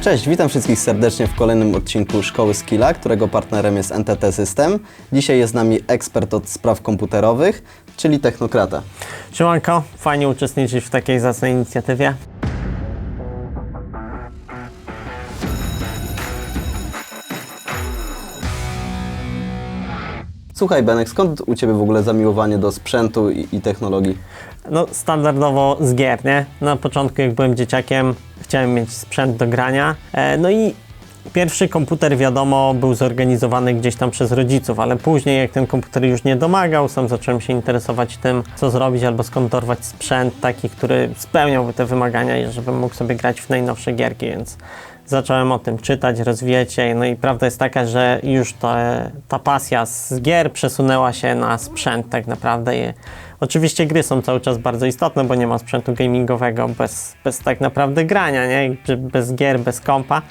Cześć, witam wszystkich serdecznie w kolejnym odcinku Szkoły Skilla, którego partnerem jest NTT System. Dzisiaj jest z nami ekspert od spraw komputerowych, czyli Technokrata. Siemanko, fajnie uczestniczyć w takiej zacnej inicjatywie. Słuchaj Benek, skąd u Ciebie w ogóle zamiłowanie do sprzętu i, i technologii? No, standardowo z gier, nie? Na początku, jak byłem dzieciakiem, chciałem mieć sprzęt do grania. E, no i pierwszy komputer, wiadomo, był zorganizowany gdzieś tam przez rodziców, ale później, jak ten komputer już nie domagał, sam zacząłem się interesować tym, co zrobić albo skąd dorwać sprzęt taki, który spełniałby te wymagania i żebym mógł sobie grać w najnowsze gierki, więc zacząłem o tym czytać, rozwijać się. No i prawda jest taka, że już to, ta pasja z gier przesunęła się na sprzęt tak naprawdę. I oczywiście gry są cały czas bardzo istotne, bo nie ma sprzętu gamingowego bez, bez tak naprawdę grania, nie? Bez gier, bez kompa.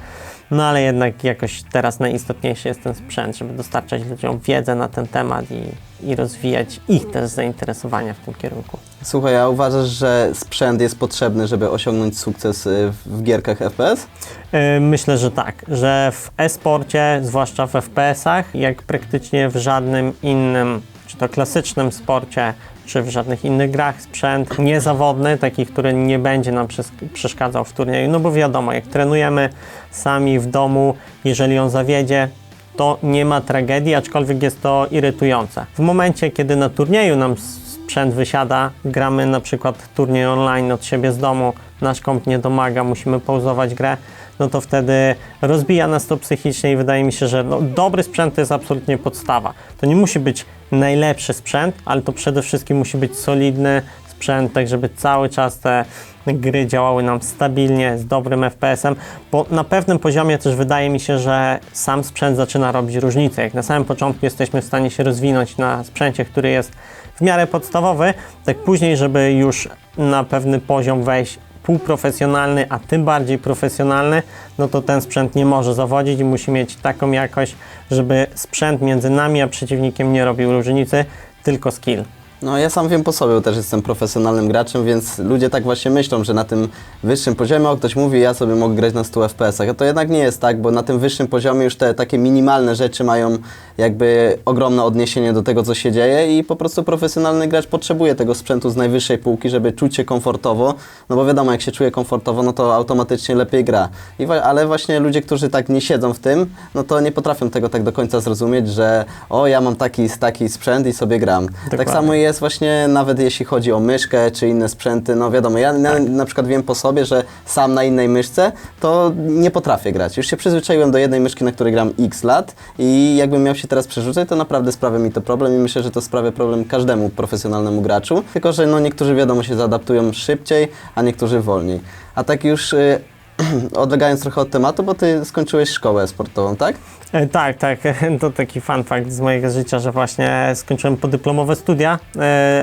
No ale jednak jakoś teraz najistotniejszy jest ten sprzęt, żeby dostarczać ludziom wiedzę na ten temat i, i rozwijać ich też zainteresowania w tym kierunku. Słuchaj, a uważasz, że sprzęt jest potrzebny, żeby osiągnąć sukces y, w gierkach FPS? Yy, Myślę, że tak, że w e-sporcie, zwłaszcza w FPS-ach, jak praktycznie w żadnym innym, czy to klasycznym sporcie, czy w żadnych innych grach, sprzęt niezawodny, taki, który nie będzie nam przes- przeszkadzał w turnieju. No bo wiadomo, jak trenujemy sami w domu, jeżeli on zawiedzie, to nie ma tragedii, aczkolwiek jest to irytujące. W momencie, kiedy na turnieju nam sprzęt wysiada, gramy na przykład turniej online od siebie z domu, nasz komp nie domaga, musimy pauzować grę, no to wtedy rozbija nas to psychicznie i wydaje mi się, że no, dobry sprzęt to jest absolutnie podstawa. To nie musi być najlepszy sprzęt, ale to przede wszystkim musi być solidny sprzęt, tak żeby cały czas te gry działały nam stabilnie, z dobrym FPS-em, bo na pewnym poziomie też wydaje mi się, że sam sprzęt zaczyna robić różnicę. Jak na samym początku jesteśmy w stanie się rozwinąć na sprzęcie, który jest w miarę podstawowy, tak później, żeby już na pewny poziom wejść półprofesjonalny, a tym bardziej profesjonalny, no to ten sprzęt nie może zawodzić i musi mieć taką jakość, żeby sprzęt między nami a przeciwnikiem nie robił różnicy, tylko skill. No ja sam wiem po sobie, bo też jestem profesjonalnym graczem, więc ludzie tak właśnie myślą, że na tym wyższym poziomie, o ktoś mówi, ja sobie mogę grać na 100 FPS-ach, a to jednak nie jest tak, bo na tym wyższym poziomie już te takie minimalne rzeczy mają jakby ogromne odniesienie do tego, co się dzieje i po prostu profesjonalny gracz potrzebuje tego sprzętu z najwyższej półki, żeby czuć się komfortowo, no bo wiadomo, jak się czuje komfortowo, no to automatycznie lepiej gra. I, ale właśnie ludzie, którzy tak nie siedzą w tym, no to nie potrafią tego tak do końca zrozumieć, że o, ja mam taki, taki sprzęt i sobie gram. Tak Dokładnie. samo jest właśnie nawet jeśli chodzi o myszkę czy inne sprzęty, no wiadomo, ja na, Tak. na przykład wiem po sobie, że sam na innej myszce to nie potrafię grać. Już się przyzwyczaiłem do jednej myszki, na której gram x lat i jakbym miał się teraz przerzucać, to naprawdę sprawia mi to problem i myślę, że to sprawia problem każdemu profesjonalnemu graczu, tylko że no niektórzy wiadomo się zaadaptują szybciej, a niektórzy wolniej. A tak już y, odlegając trochę od tematu, bo ty skończyłeś szkołę sportową, tak? E, Tak, tak. To taki fun fact z mojego życia, że właśnie skończyłem podyplomowe studia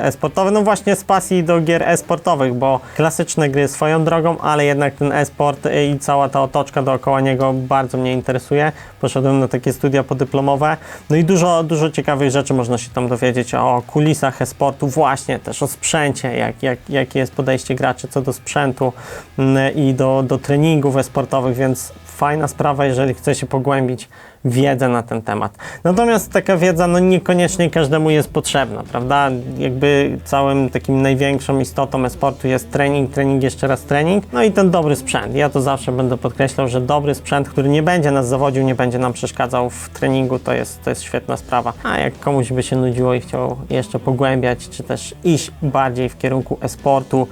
e-sportowe, no właśnie z pasji do gier e-sportowych, bo klasyczne gry swoją drogą, ale jednak ten e-sport i cała ta otoczka dookoła niego bardzo mnie interesuje. Poszedłem na takie studia podyplomowe, no i dużo, dużo ciekawych rzeczy można się tam dowiedzieć o kulisach e-sportu, właśnie też o sprzęcie, jak, jak, jakie jest podejście graczy co do sprzętu mm, i do, do treningów e-sportowych, więc fajna sprawa, jeżeli chce się pogłębić wiedzę na ten temat. Natomiast taka wiedza no niekoniecznie każdemu jest potrzebna, prawda? Jakby całym takim największą istotą e-sportu jest trening, trening, jeszcze raz trening, no i ten dobry sprzęt. Ja to zawsze będę podkreślał, że dobry sprzęt, który nie będzie nas zawodził, nie będzie nam przeszkadzał w treningu, to jest, to jest świetna sprawa. A jak komuś by się nudziło i chciał jeszcze pogłębiać, czy też iść bardziej w kierunku e-sportu,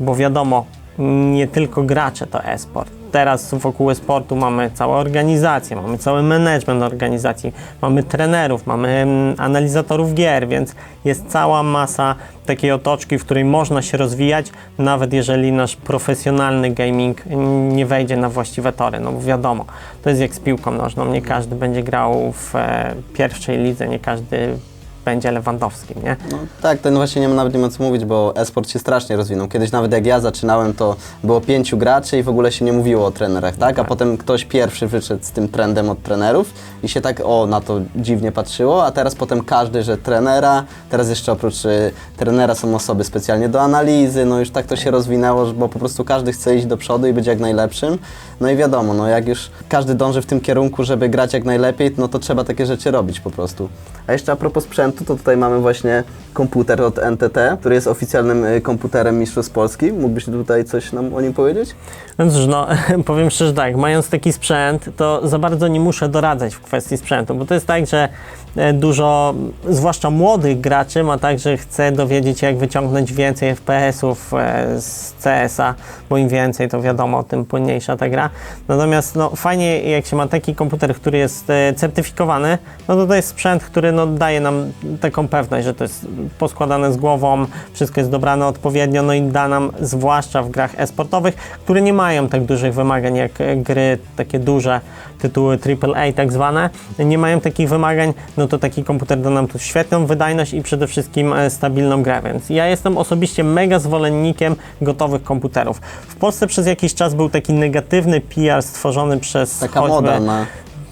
bo wiadomo, nie tylko gracze to e-sport. Teraz wokół e-sportu mamy całą organizację, mamy cały management organizacji, mamy trenerów, mamy analizatorów gier, więc jest cała masa takiej otoczki, w której można się rozwijać, nawet jeżeli nasz profesjonalny gaming nie wejdzie na właściwe tory. No bo wiadomo, to jest jak z piłką nożną, nie każdy będzie grał w e, pierwszej lidze, nie każdy będzie Lewandowskim, nie? No, tak, to no właśnie nie ma nawet nie ma co mówić, bo e-sport się strasznie rozwinął. Kiedyś nawet jak ja zaczynałem, to było pięciu graczy i w ogóle się nie mówiło o trenerach, tak? A potem ktoś pierwszy wyszedł z tym trendem od trenerów i się tak o na to dziwnie patrzyło, a teraz potem każdy, że trenera, teraz jeszcze oprócz y, trenera są osoby specjalnie do analizy, no już tak to się rozwinęło, że- bo po prostu każdy chce iść do przodu i być jak najlepszym. No i wiadomo, no jak już każdy dąży w tym kierunku, żeby grać jak najlepiej, no to trzeba takie rzeczy robić po prostu. A jeszcze a propos sprzętu, to tutaj mamy właśnie komputer od NTT, który jest oficjalnym y, komputerem Mistrzostw Polski. Mógłbyś tutaj coś nam o nim powiedzieć? No cóż, no powiem szczerze tak, mając taki sprzęt, to za bardzo nie muszę doradzać w kwestii sprzętu, bo to jest tak, że e, dużo, zwłaszcza młodych graczy ma tak, że chce dowiedzieć się, jak wyciągnąć więcej FPS-ów e, z CS-a, bo im więcej, to wiadomo, tym płynniejsza ta gra. Natomiast no, fajnie, jak się ma taki komputer, który jest e, certyfikowany, no to to jest sprzęt, który no, daje nam taką pewność, że to jest poskładane z głową, wszystko jest dobrane odpowiednio, no i da nam, zwłaszcza w grach e-sportowych, które nie mają tak dużych wymagań jak e, gry takie duże, tytuły AAA tak zwane, nie mają takich wymagań, no to taki komputer da nam tu świetną wydajność i przede wszystkim e, stabilną grę, więc ja jestem osobiście mega zwolennikiem gotowych komputerów. W Polsce przez jakiś czas był taki negatywny PR stworzony przez Taka choćby- moda na...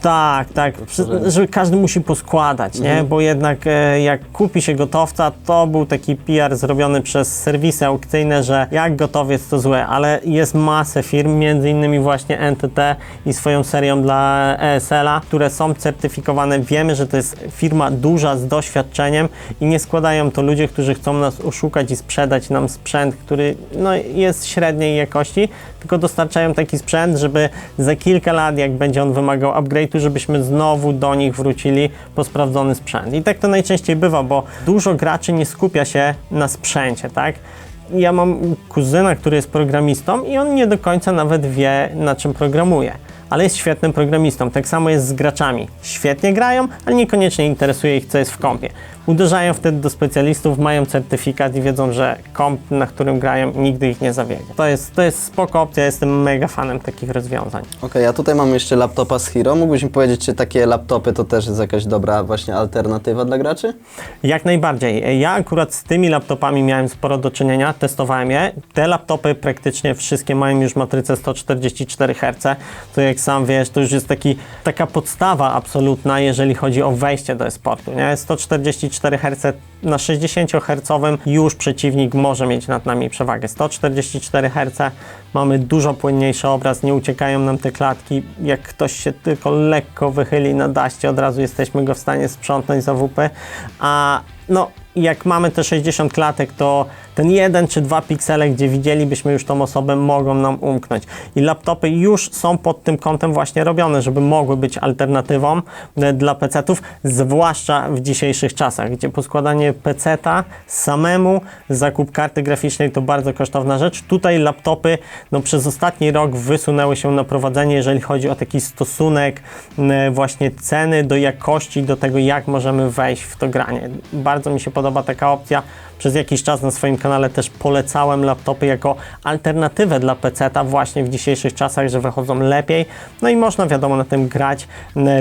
tak, tak, Przy, że- każdy musi poskładać, nie? Bo jednak e, jak kupi się gotowca, to był taki PR zrobiony przez serwisy aukcyjne, że jak gotowiec to złe, ale jest masę firm, między innymi właśnie NTT i swoją serią dla ESL-a, które są certyfikowane. Wiemy, że to jest firma duża z doświadczeniem i nie składają to ludzie, którzy chcą nas oszukać i sprzedać nam sprzęt, który no, jest średniej jakości, tylko dostarczają taki sprzęt, żeby za kilka lat, jak będzie on wymagał upgrade'u, żebyśmy znowu do nich wrócili po sprawdzony sprzęt. I tak to najczęściej bywa, bo dużo graczy nie skupia się na sprzęcie, tak? Ja mam kuzyna, który jest programistą i on nie do końca nawet wie, na czym programuje. Ale jest świetnym programistą. Tak samo jest z graczami. Świetnie grają, ale niekoniecznie interesuje ich, co jest w kompie. Uderzają wtedy do specjalistów, mają certyfikat i wiedzą, że komp, na którym grają, nigdy ich nie zawiedzie. To jest, to jest spoko opcja, jestem mega fanem takich rozwiązań. Okej, a tutaj mam jeszcze laptopa z Hero. Mógłbyś mi powiedzieć, czy takie laptopy to też jest jakaś dobra właśnie alternatywa dla graczy? Jak najbardziej. Ja akurat z tymi laptopami miałem sporo do czynienia, testowałem je. Te laptopy praktycznie wszystkie mają już matrycę 144 Hz, to jak sam wiesz, to już jest taki, taka podstawa absolutna, jeżeli chodzi o wejście do e-sportu. Nie? 144 Hz na 60 Hz już przeciwnik może mieć nad nami przewagę. 144 Hz mamy dużo płynniejszy obraz, nie uciekają nam te klatki. Jak ktoś się tylko lekko wychyli na daście, od razu jesteśmy go w stanie sprzątnąć za WP. A no, jak mamy te 60 klatek, to ten jeden czy dwa piksele, gdzie widzielibyśmy już tą osobę, mogą nam umknąć. I laptopy już są pod tym kątem właśnie robione, żeby mogły być alternatywą e, dla PC-ów, zwłaszcza w dzisiejszych czasach, gdzie poskładanie PC-ta samemu, zakup karty graficznej to bardzo kosztowna rzecz. Tutaj laptopy no, przez ostatni rok wysunęły się na prowadzenie, jeżeli chodzi o taki stosunek m, właśnie ceny do jakości, do tego jak możemy wejść w to granie. Bardzo mi się podoba taka opcja. Przez jakiś czas na swoim kanale też polecałem laptopy jako alternatywę dla PC-ta właśnie w dzisiejszych czasach, że wychodzą lepiej. No i można wiadomo na tym grać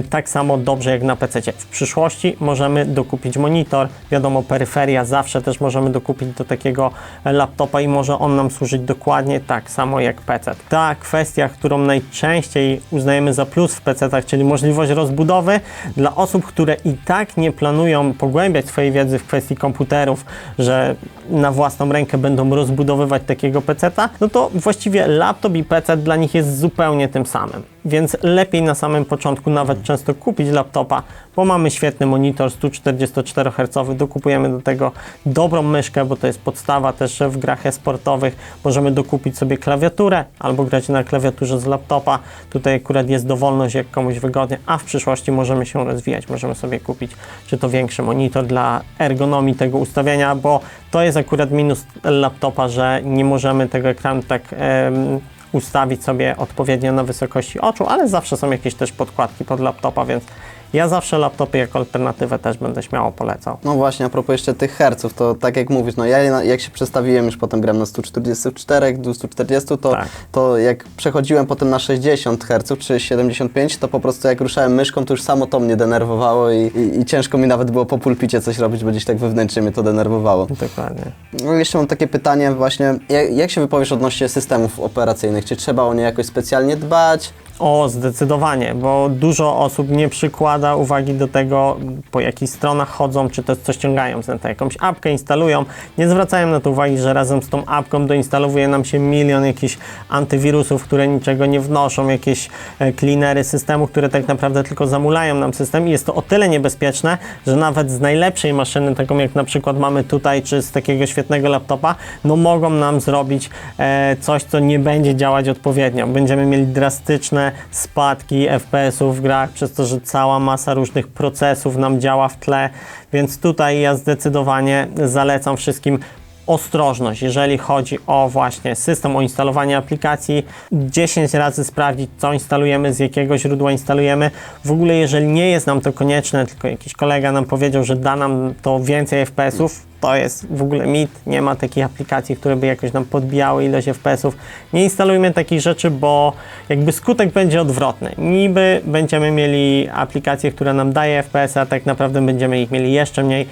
tak samo dobrze jak na PC. W przyszłości możemy dokupić monitor, wiadomo peryferia, zawsze też możemy dokupić do takiego laptopa i może on nam służyć dokładnie tak samo jak PC. Ta kwestia, którą najczęściej uznajemy za plus w PC-tach, czyli możliwość rozbudowy dla osób, które i tak nie planują pogłębiać swojej wiedzy w kwestii komputerów, że na własną rękę będą rozbudowywać takiego PC-ta, no to właściwie laptop i PC dla nich jest zupełnie tym samym. Więc lepiej na samym początku nawet często kupić laptopa, bo mamy świetny monitor 144 Hz, dokupujemy do tego dobrą myszkę, bo to jest podstawa też w grach e-sportowych. Możemy dokupić sobie klawiaturę albo grać na klawiaturze z laptopa. Tutaj akurat jest dowolność, jak komuś wygodnie, a w przyszłości możemy się rozwijać. Możemy sobie kupić czy to większy monitor dla ergonomii tego ustawiania, bo to jest akurat minus laptopa, że nie możemy tego ekranu tak em, ustawić sobie odpowiednio na wysokości oczu, ale zawsze są jakieś też podkładki pod laptopa, więc ja zawsze laptopy jako alternatywę też będę śmiało polecał. No właśnie, a propos jeszcze tych herców, to tak jak mówisz, no ja na- jak się przestawiłem, już potem gram na 144, 240, to, Tak. to jak przechodziłem potem na 60 Hz czy 75, to po prostu jak ruszałem myszką, to już samo to mnie denerwowało i, i, i ciężko mi nawet było po pulpicie coś robić, bo gdzieś tak wewnętrznie mnie to denerwowało. Dokładnie. No jeszcze mam takie pytanie właśnie, jak, jak się wypowiesz odnośnie systemów operacyjnych? Czy trzeba o nie jakoś specjalnie dbać? O, zdecydowanie, bo dużo osób nie przykłada uwagi do tego, po jakich stronach chodzą, czy też co ściągają z. Jakąś apkę instalują, nie zwracają na to uwagi, że razem z tą apką doinstalowuje nam się milion jakichś antywirusów, które niczego nie wnoszą, jakieś e, cleanery systemu, które tak naprawdę tylko zamulają nam system i jest to o tyle niebezpieczne, że nawet z najlepszej maszyny, taką jak na przykład mamy tutaj, czy z takiego świetnego laptopa, no mogą nam zrobić e, coś, co nie będzie działać odpowiednio. Będziemy mieli drastyczne spadki FPS-ów w grach, przez to, że cała masa różnych procesów nam działa w tle, więc tutaj ja zdecydowanie zalecam wszystkim ostrożność, jeżeli chodzi o właśnie system, o instalowanie aplikacji, 10 razy sprawdzić, co instalujemy, z jakiego źródła instalujemy. W ogóle, jeżeli nie jest nam to konieczne, tylko jakiś kolega nam powiedział, że da nam to więcej FPS-ów, to jest w ogóle mit. Nie ma takich aplikacji, które by jakoś nam podbijały ilość FPS-ów. Nie instalujmy takich rzeczy, bo jakby skutek będzie odwrotny. Niby będziemy mieli aplikacje, które nam daje FPS, a tak naprawdę będziemy ich mieli jeszcze mniej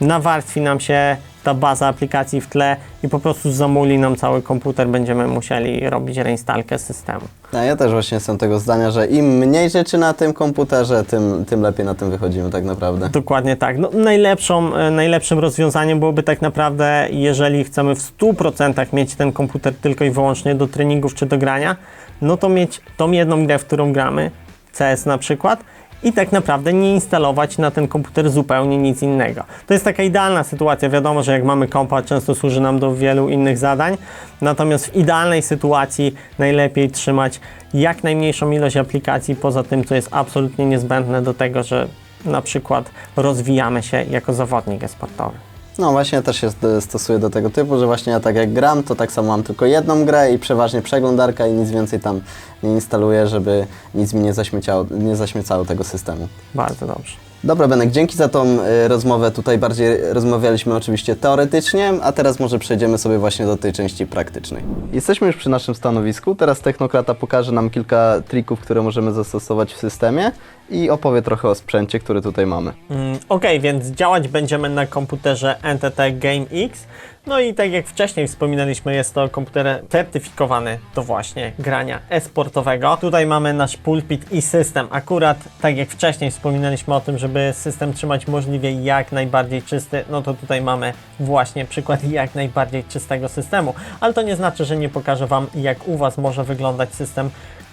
nawarstwi nam się ta baza aplikacji w tle i po prostu zamuli nam cały komputer, będziemy musieli robić reinstalkę systemu. No, ja też właśnie jestem tego zdania, że im mniej rzeczy na tym komputerze, tym, tym lepiej na tym wychodzimy tak naprawdę. Dokładnie tak. No, najlepszą, e, najlepszym rozwiązaniem byłoby tak naprawdę, jeżeli chcemy w 100% mieć ten komputer tylko i wyłącznie do treningów czy do grania, no to mieć tą jedną grę, w którą gramy, CS na przykład, i tak naprawdę nie instalować na ten komputer zupełnie nic innego. To jest taka idealna sytuacja. Wiadomo, że jak mamy kompa, często służy nam do wielu innych zadań. Natomiast w idealnej sytuacji najlepiej trzymać jak najmniejszą ilość aplikacji poza tym, co jest absolutnie niezbędne do tego, że na przykład rozwijamy się jako zawodnik e-sportowy. No właśnie ja też się st- stosuję do tego typu, że właśnie ja tak jak gram, to tak samo mam tylko jedną grę i przeważnie przeglądarka i nic więcej tam nie instaluję, żeby nic mi nie zaśmieciało, nie zaśmiecało tego systemu. Bardzo dobrze. Dobra Benek, dzięki za tą y, rozmowę. Tutaj bardziej rozmawialiśmy oczywiście teoretycznie, a teraz może przejdziemy sobie właśnie do tej części praktycznej. Jesteśmy już przy naszym stanowisku. Teraz Technokrata pokaże nam kilka trików, które możemy zastosować w systemie i opowie trochę o sprzęcie, który tutaj mamy. Mm, ok, więc działać będziemy na komputerze NTT Game X. No i tak jak wcześniej wspominaliśmy, jest to komputer certyfikowany do właśnie grania e-sportowego. Tutaj mamy nasz pulpit i system. Akurat tak jak wcześniej wspominaliśmy o tym, żeby system trzymać możliwie jak najbardziej czysty, no to tutaj mamy właśnie przykład jak najbardziej czystego systemu. Ale to nie znaczy, że nie pokażę Wam jak u Was może wyglądać system,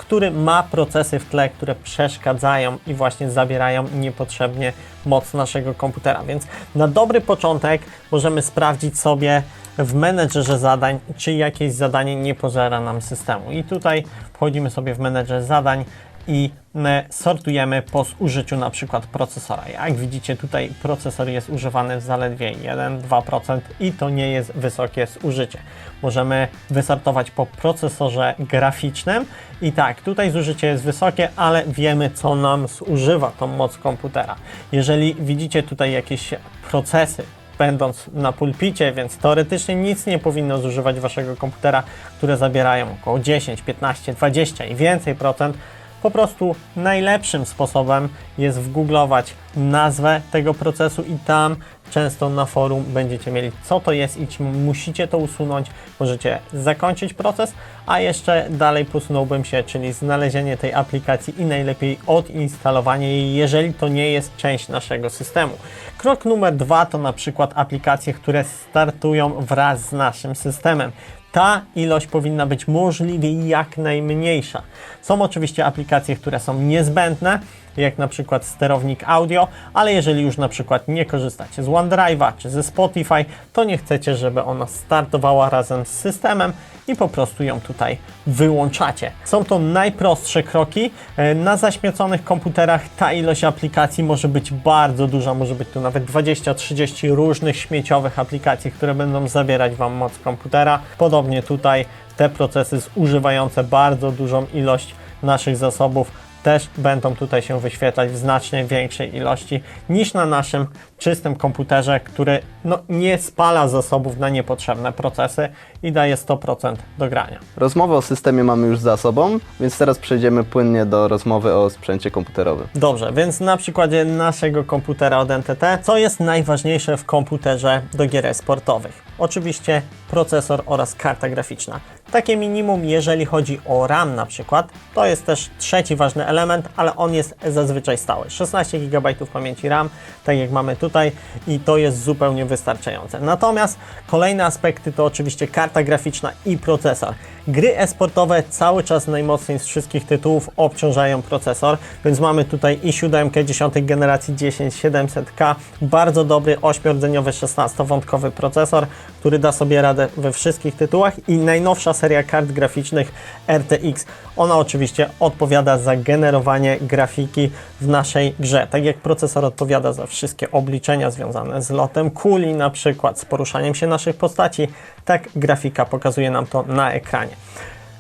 który ma procesy w tle, które przeszkadzają i właśnie zabierają niepotrzebnie moc naszego komputera. Więc na dobry początek możemy sprawdzić sobie w menedżerze zadań, czy jakieś zadanie nie pożera nam systemu. I tutaj wchodzimy sobie w menedżer zadań i my sortujemy po zużyciu na przykład procesora. Jak widzicie tutaj procesor jest używany zaledwie 1-2% i to nie jest wysokie zużycie. Możemy wysortować po procesorze graficznym i tak, tutaj zużycie jest wysokie, ale wiemy co nam zużywa tą moc komputera. Jeżeli widzicie tutaj jakieś procesy, będąc na pulpicie, więc teoretycznie nic nie powinno zużywać waszego komputera, które zabierają około 10, 15, 20 i więcej procent. Po prostu najlepszym sposobem jest wgooglować nazwę tego procesu i tam często na forum będziecie mieli co to jest i czy musicie to usunąć, możecie zakończyć proces, a jeszcze dalej posunąłbym się, czyli znalezienie tej aplikacji i najlepiej odinstalowanie jej, jeżeli to nie jest część naszego systemu. Krok numer dwa to na przykład aplikacje, które startują wraz z naszym systemem ta ilość powinna być możliwie jak najmniejsza. Są oczywiście aplikacje, które są niezbędne, jak na przykład sterownik audio, ale jeżeli już na przykład nie korzystacie z OneDrive'a czy ze Spotify, to nie chcecie, żeby ona startowała razem z systemem i po prostu ją tutaj wyłączacie. Są to najprostsze kroki. E, Na zaśmieconych komputerach ta ilość aplikacji może być bardzo duża, może być tu nawet 20-30 różnych śmieciowych aplikacji, które będą zabierać Wam moc komputera. Podobnie tutaj te procesy zużywające bardzo dużą ilość naszych zasobów też będą tutaj się wyświetlać w znacznie większej ilości niż na naszym czystym komputerze, który no, nie spala zasobów na niepotrzebne procesy i daje 100% do grania. Rozmowę o systemie mamy już za sobą, więc teraz przejdziemy płynnie do rozmowy o sprzęcie komputerowym. Dobrze, więc na przykładzie naszego komputera od NTT, co jest najważniejsze w komputerze do gier sportowych? Oczywiście procesor oraz karta graficzna. Takie minimum, jeżeli chodzi o RAM na przykład, to jest też trzeci ważny element, ale on jest zazwyczaj stały. 16 GB pamięci RAM, tak jak mamy tutaj i to jest zupełnie wystarczające. Natomiast kolejne aspekty to oczywiście karta graficzna i procesor. Gry e-sportowe cały czas najmocniej z wszystkich tytułów obciążają procesor, więc mamy tutaj i 7 10 generacji 10700K, bardzo dobry 8-rdzeniowy 16-wątkowy procesor, który da sobie radę we wszystkich tytułach i najnowsza seria kart graficznych RTX. Ona oczywiście odpowiada za generowanie grafiki w naszej grze. Tak jak procesor odpowiada za wszystkie obliczenia związane z lotem kuli, na przykład z poruszaniem się naszych postaci, tak grafika pokazuje nam to na ekranie.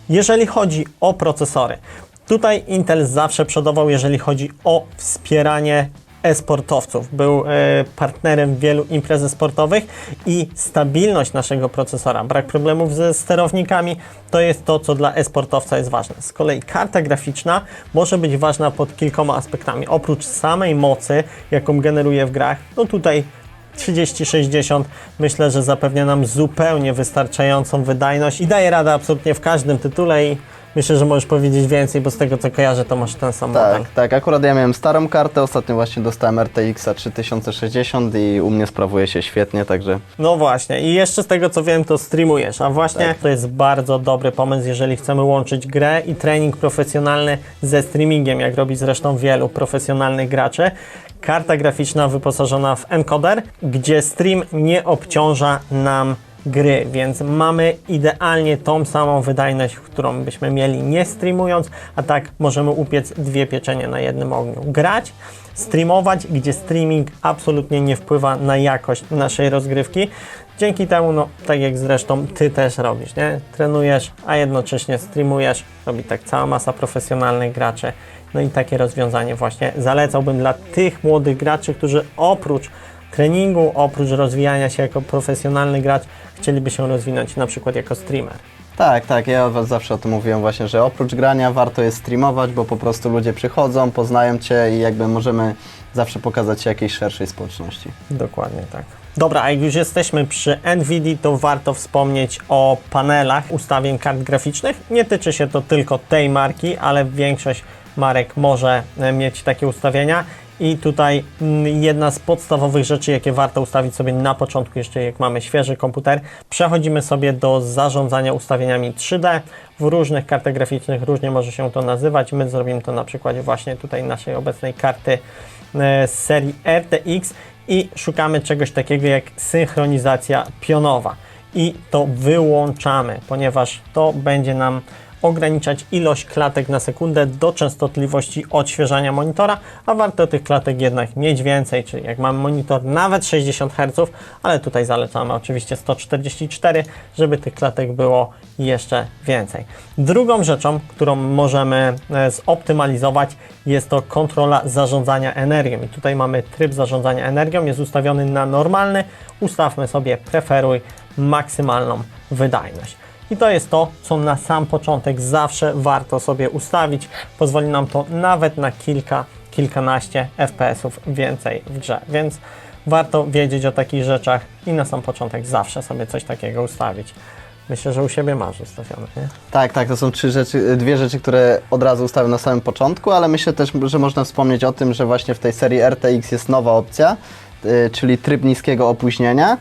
Jeżeli chodzi o procesory, tutaj Intel zawsze przodował, jeżeli chodzi o wspieranie e-sportowców. Był e, partnerem wielu imprez sportowych i stabilność naszego procesora, brak problemów ze sterownikami, to jest to, co dla e-sportowca jest ważne. Z kolei karta graficzna może być ważna pod kilkoma aspektami. Oprócz samej mocy, jaką generuje w grach, no tutaj 3060 myślę, że zapewnia nam zupełnie wystarczającą wydajność i daje radę absolutnie w każdym tytule i myślę, że możesz powiedzieć więcej, bo z tego co kojarzę, to masz ten sam model. Tak, tak. Akurat ja miałem starą kartę, ostatnio właśnie dostałem RTX 3060 i u mnie sprawuje się świetnie, także No właśnie, i jeszcze z tego co wiem, to streamujesz, a właśnie Tak. to jest bardzo dobry pomysł, jeżeli chcemy łączyć grę i trening profesjonalny ze streamingiem, jak robi zresztą wielu profesjonalnych graczy. Karta graficzna wyposażona w encoder, gdzie stream nie obciąża nam gry, więc mamy idealnie tą samą wydajność, którą byśmy mieli nie streamując, a tak możemy upiec dwie pieczenie na jednym ogniu. Grać, streamować, gdzie streaming absolutnie nie wpływa na jakość naszej rozgrywki. Dzięki temu, no tak jak zresztą Ty też robisz, nie? Trenujesz, a jednocześnie streamujesz. Robi tak cała masa profesjonalnych graczy. No i takie rozwiązanie właśnie zalecałbym dla tych młodych graczy, którzy oprócz treningu, oprócz rozwijania się jako profesjonalny gracz, chcieliby się rozwinąć na przykład jako streamer. Tak, tak, ja zawsze o tym mówiłem właśnie, że oprócz grania warto jest streamować, bo po prostu ludzie przychodzą, poznają Cię i jakby możemy zawsze pokazać się jakiejś szerszej społeczności. Dokładnie tak. Dobra, a jak już jesteśmy przy NVIDIA, to warto wspomnieć o panelach ustawień kart graficznych. Nie tyczy się to tylko tej marki, ale większość marek może e, mieć takie ustawienia. I tutaj mm, jedna z podstawowych rzeczy, jakie warto ustawić sobie na początku, jeszcze jak mamy świeży komputer, przechodzimy sobie do zarządzania ustawieniami 3D. W różnych kartach graficznych różnie może się to nazywać. My zrobimy to na przykładzie właśnie tutaj naszej obecnej karty e, z serii RTX i szukamy czegoś takiego jak synchronizacja pionowa. I to wyłączamy, ponieważ to będzie nam ograniczać ilość klatek na sekundę do częstotliwości odświeżania monitora, a warto tych klatek jednak mieć więcej, czyli jak mamy monitor nawet 60 Hz, ale tutaj zalecamy oczywiście 144, żeby tych klatek było jeszcze więcej. Drugą rzeczą, którą możemy e, zoptymalizować jest to kontrola zarządzania energią. I tutaj mamy tryb zarządzania energią, jest ustawiony na normalny. Ustawmy sobie preferuj maksymalną wydajność. I to jest to, co na sam początek zawsze warto sobie ustawić. Pozwoli nam to nawet na kilka, kilkanaście FPS-ów więcej w grze. Więc warto wiedzieć o takich rzeczach i na sam początek zawsze sobie coś takiego ustawić. Myślę, że u siebie masz ustawione, nie? Tak, tak, to są trzy rzeczy, dwie rzeczy, które od razu ustawię na samym początku, ale myślę też, że można wspomnieć o tym, że właśnie w tej serii RTX jest nowa opcja, y, czyli tryb niskiego opóźnienia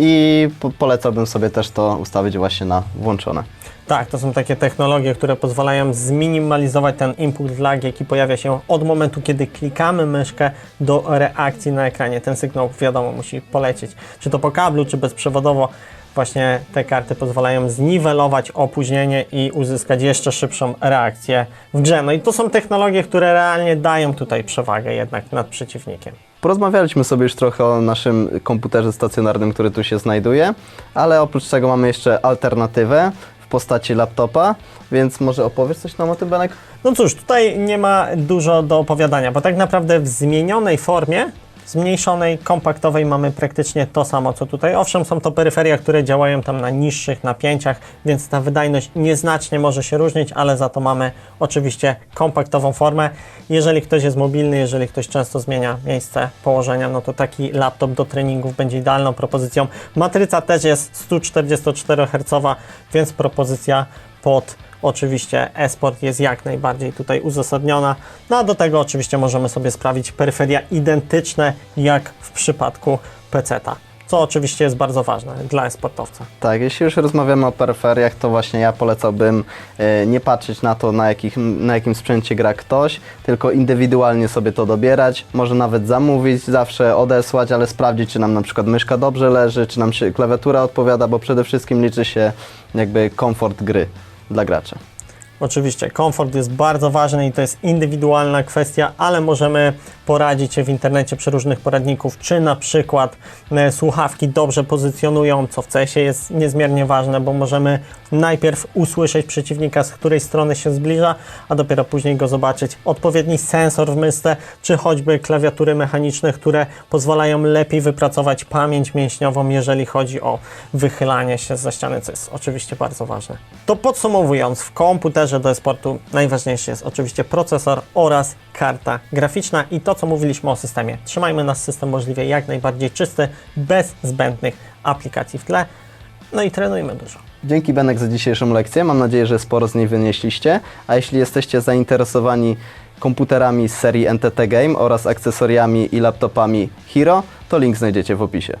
i po polecałbym sobie też to ustawić właśnie na włączone. Tak, to są takie technologie, które pozwalają zminimalizować ten input lag, jaki pojawia się od momentu, kiedy klikamy myszkę do reakcji na ekranie. Ten sygnał, wiadomo, musi polecieć, czy to po kablu, czy bezprzewodowo. Właśnie te karty pozwalają zniwelować opóźnienie i uzyskać jeszcze szybszą reakcję w grze. No i to są technologie, które realnie dają tutaj przewagę jednak nad przeciwnikiem. Porozmawialiśmy sobie już trochę o naszym komputerze stacjonarnym, który tu się znajduje, ale oprócz tego mamy jeszcze alternatywę w postaci laptopa, więc może opowiesz coś nam o tym, Benek? No cóż, tutaj nie ma dużo do opowiadania, bo tak naprawdę w zmienionej formie zmniejszonej, kompaktowej mamy praktycznie to samo co tutaj. Owszem, są to peryferia, które działają tam na niższych napięciach, więc ta wydajność nieznacznie może się różnić, ale za to mamy oczywiście kompaktową formę. Jeżeli ktoś jest mobilny, jeżeli ktoś często zmienia miejsce położenia, no to taki laptop do treningów będzie idealną propozycją. Matryca też jest 144 Hz, więc propozycja pod oczywiście e-sport jest jak najbardziej tutaj uzasadniona. No a do tego oczywiście możemy sobie sprawić peryferia identyczne jak w przypadku PC-ta, co oczywiście jest bardzo ważne dla e-sportowca. Tak, jeśli już rozmawiamy o peryferiach, to właśnie ja polecałbym e, nie patrzeć na to, na, jakich, na jakim sprzęcie gra ktoś, tylko indywidualnie sobie to dobierać. Może nawet zamówić, zawsze odesłać, ale sprawdzić, czy nam na przykład myszka dobrze leży, czy nam się klawiatura odpowiada, bo przede wszystkim liczy się jakby komfort gry dla gracza. Oczywiście komfort jest bardzo ważny i to jest indywidualna kwestia, ale możemy poradzić się w internecie przy różnych poradników, czy na przykład e, słuchawki dobrze pozycjonują, co w CS-ie jest niezmiernie ważne, bo możemy najpierw usłyszeć przeciwnika, z której strony się zbliża, a dopiero później go zobaczyć. Odpowiedni sensor w myszce, czy choćby klawiatury mechaniczne, które pozwalają lepiej wypracować pamięć mięśniową, jeżeli chodzi o wychylanie się za ściany, co jest oczywiście bardzo ważne. To podsumowując, w komputerze do e-sportu najważniejszy jest oczywiście procesor oraz karta graficzna i to, co mówiliśmy o systemie. Trzymajmy nasz system możliwie jak najbardziej czysty, bez zbędnych aplikacji w tle, no i trenujmy dużo. Dzięki Benek za dzisiejszą lekcję. Mam nadzieję, że sporo z niej wynieśliście. A jeśli jesteście zainteresowani komputerami z serii NTT Game oraz akcesoriami i laptopami Hero, to link znajdziecie w opisie.